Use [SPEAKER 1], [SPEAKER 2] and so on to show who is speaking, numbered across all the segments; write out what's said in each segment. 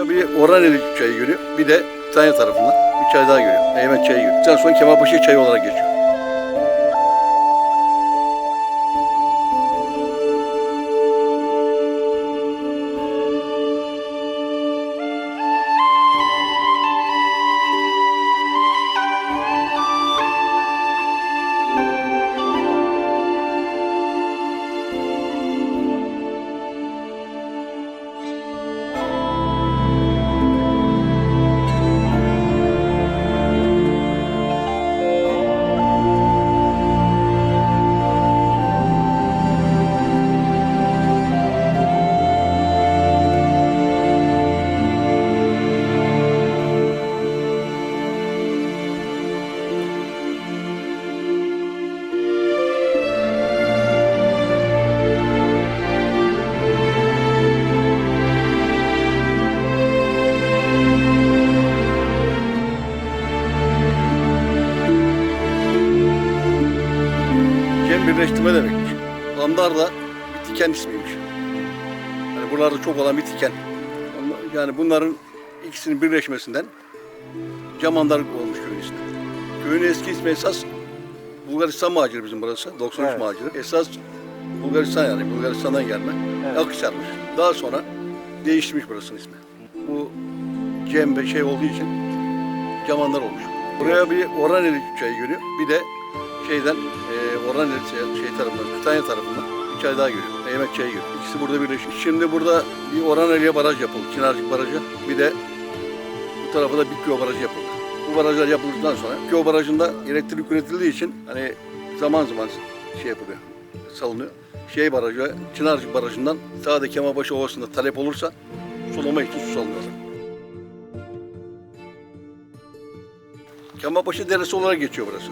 [SPEAKER 1] Buraya bir Orhaneli çayı görüyor. Bir de Tanya tarafından bir çay daha görüyor. Mehmet çayı görüyor. Daha sonra Kemalpaşa çayı olarak geçiyor. Cem birleştirme demekmiş. Andar da bir tiken ismiymiş. Yani buralarda çok olan bir tiken. Ama Yani bunların ikisinin birleşmesinden Camandarlık olmuş köyün ismi. Köyün eski ismi esas Bulgaristan maciri bizim burası. 93
[SPEAKER 2] Evet.
[SPEAKER 1] maciri. Esas Bulgaristan yani Bulgaristan'dan gelme.
[SPEAKER 2] Evet.
[SPEAKER 1] Akhisar'mış. Daha sonra değiştirmiş burasının ismi. Bu Cem ve şey olduğu için Camanlar olmuş. Buraya bir Orhaneli çayı görüyor. Bir de şeyden e, Orhaneli şey, şey tarafından, Kütahya tarafından bir çay daha görüyor. Mehmet çayı görüyor. İkisi burada birleşik. Şimdi burada bir Orhaneli'ye baraj yapıldı. Çınarcık Barajı. Bir de bu tarafa da Bikyo Barajı yapıldı. Bu barajlar yapıldıktan sonra Bikyo Barajı'nda elektrik üretildiği için hani zaman zaman şey yapılıyor, salınıyor. Şey barajı, Çınarcık Barajı'ndan sağda Kemalpaşa Ovası'nda talep olursa sulama için su salınıyor. Kemalpaşa Deresi olarak geçiyor burası.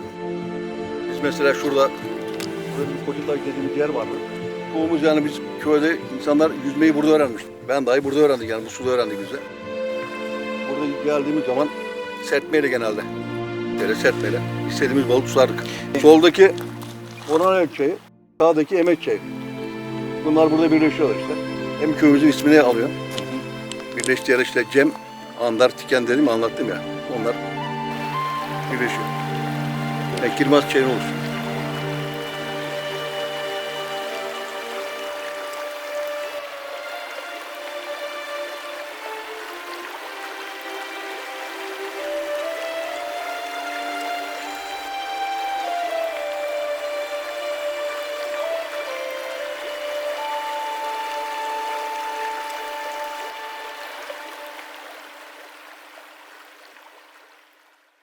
[SPEAKER 1] Biz mesela şurada böyle bir dediğimiz yer vardı. Çoğumuz yani biz köyde insanlar yüzmeyi burada öğrenmiş. Ben dahi burada öğrendik yani bu suda öğrendik biz de. Burada geldiğimiz zaman serpmeyle genelde. Dere serpmeyle. istediğimiz balık tutardık. Soldaki Orhan çayı, sağdaki Emek çayı. Bunlar burada birleşiyorlar işte. Hem köyümüzün ismini alıyor. Birleştiği yer işte Cem, Andar, Tiken dedim anlattım ya. Onlar birleşiyor. Yılmaz çayı olur.